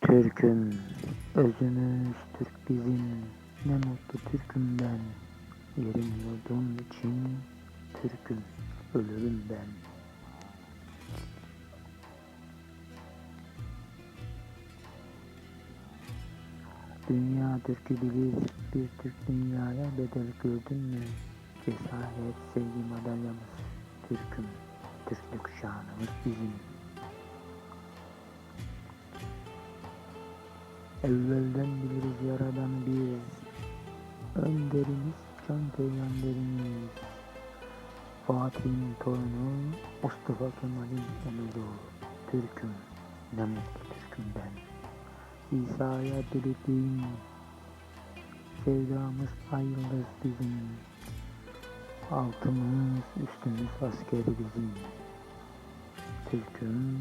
Türk'üm, özümüz Türk bizim, ne mutlu Türk'üm ben. Yerim yurdum için Türk'üm, ölürüm ben. Dünya Türk'ü bilir, bir Türk dünyaya bedel gördün mü? Cesaret, sevgi madalyamız, Türk'üm, Türklük şanımız bizim. Evvelden biliriz yaradan biz, önderimiz can peygamberimiz. Fatih'in torunu, Mustafa Kemal'in emiri, Türk'üm, ne mutlu Türk'üm ben. İsa'ya dilediğim, sevdamız ay yıldız bizim. Altımız, üstümüz askeri bizim. Türk'üm.